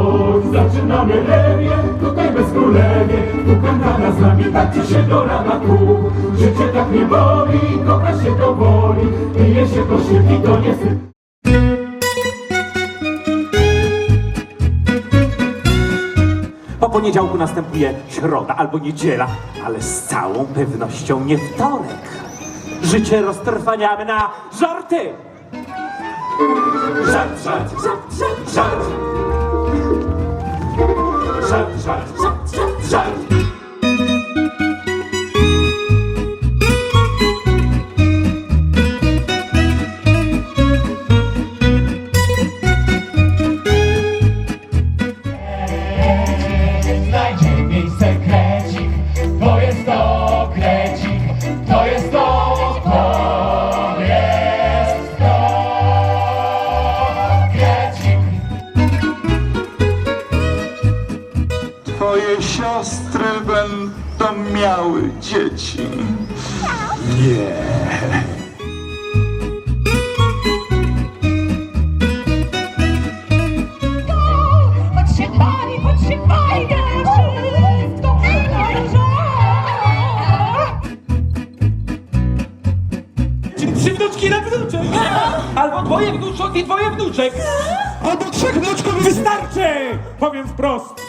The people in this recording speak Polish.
Chodź, zaczynamy lewie, tutaj bez kulewie, tu kankana z nami, tańczy się do rana tu. Życie tak nie boli, kocha się to woli, pije się to świetli, to nie syp. Po poniedziałku następuje środa albo niedziela, ale z całą pewnością nie wtorek. Życie roztrwaniamy na żarty! Żart, żart, żart, żart, żart. Żart, Twoje siostry będą miały dzieci. Wszystko Czyli trzy wnuczki na wnuczek! Albo dwoje wnuczek i dwoje wnuczek! Albo trzech wnuczków Wystarczy! Powiem wprost!